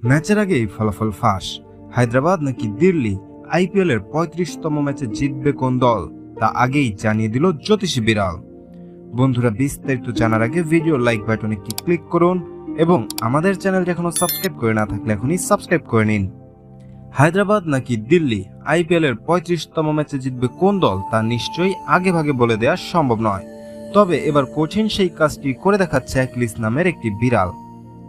ম্যাচের আগেই ফলাফল ফাঁস। হায়দ্রাবাদ নাকি দিল্লি আইপিএল এর পঁয়ত্রিশতম ম্যাচে জিতবে কোন দল, তা আগেই জানিয়ে দিল জ্যোতিষী বিড়াল। বন্ধুরা, বিস্তারিত জানার আগে ভিডিও লাইক বাটনে কি ক্লিক করুন এবং আমাদের চ্যানেলটি এখনও সাবস্ক্রাইব করে না থাকলে এখনই সাবস্ক্রাইব করে নিন। হায়দ্রাবাদ নাকি দিল্লি আইপিএল এর পঁয়ত্রিশতম ম্যাচে জিতবে কোন দল, তা নিশ্চয়ই আগে ভাগে বলে দেওয়া সম্ভব নয়। তবে এবার কঠিন সেই কাজটি করে দেখাচ্ছে অ্যাকিলিস নামের একটি বিড়াল।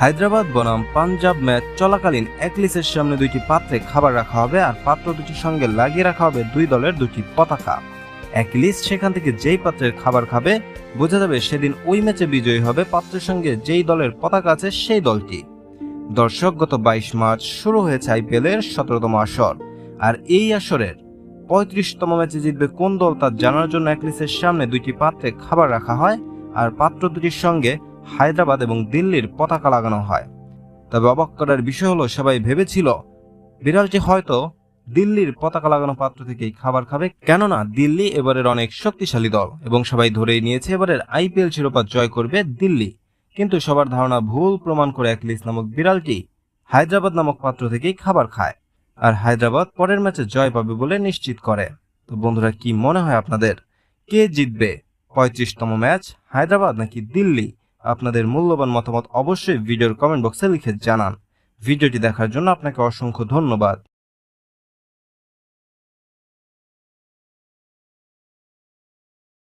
হায়দ্রাবাদ, বনাম, পাঞ্জাব ম্যাচ চলাকালীন একলিসের সামনে দুইটি পাত্রে খাবার রাখা হবে আর পাত্র দুটির সঙ্গে লাগিয়ে রাখা হবে দুই দলের দুটি পতাকা। একলিস সেখান থেকে যেই পাত্রের খাবার খাবে, বোঝা যাবে সেদিন ওই ম্যাচে বিজয়ী হবে পাত্রের সঙ্গে যেই দলের পতাকা আছে সেই দলটি। দর্শক, গত বাইশ মার্চ শুরু হয়েছে আইপিএল এর সতেরোতম আসর, আর এই আসরের পঁয়ত্রিশতম ম্যাচে জিতবে কোন দল তা জানার জন্য একলিসের সামনে দুইটি পাত্রে খাবার রাখা হয়, আর পাত্র দুটির সঙ্গে হায়দ্রাবাদ এবং দিল্লির পতাকা লাগানো হয়। তবে অবাক করার বিষয় হলো, সবাই ভেবেছিল, বিড়ালটি হয়তো দিল্লির পতাকা লাগানো পাত্র থেকেই খাবার খাবে। কেননা দিল্লি এবারের অনেক শক্তিশালী দল এবং সবাই ধরেই নিয়েছে, এবারের আইপিএল শিরোপা জয় করবে দিল্লি। কিন্তু সবার ধারণা ভুল প্রমাণ করে একলিস নামক বিড়ালটি হায়দ্রাবাদ নামক পাত্র থেকেই খাবার খায় আর হায়দ্রাবাদ পরের ম্যাচে জয় পাবে বলে নিশ্চিত করে। তো বন্ধুরা, কি মনে হয় আপনাদের? কে জিতবে? পঁয়ত্রিশতম ম্যাচ হায়দ্রাবাদ নাকি দিল্লি? আপনাদের মূল্যবান মতামত অবশ্যই ভিডিওর কমেন্ট বক্সে লিখে জানান। ভিডিওটি দেখার জন্য আপনাকে অসংখ্য ধন্যবাদ।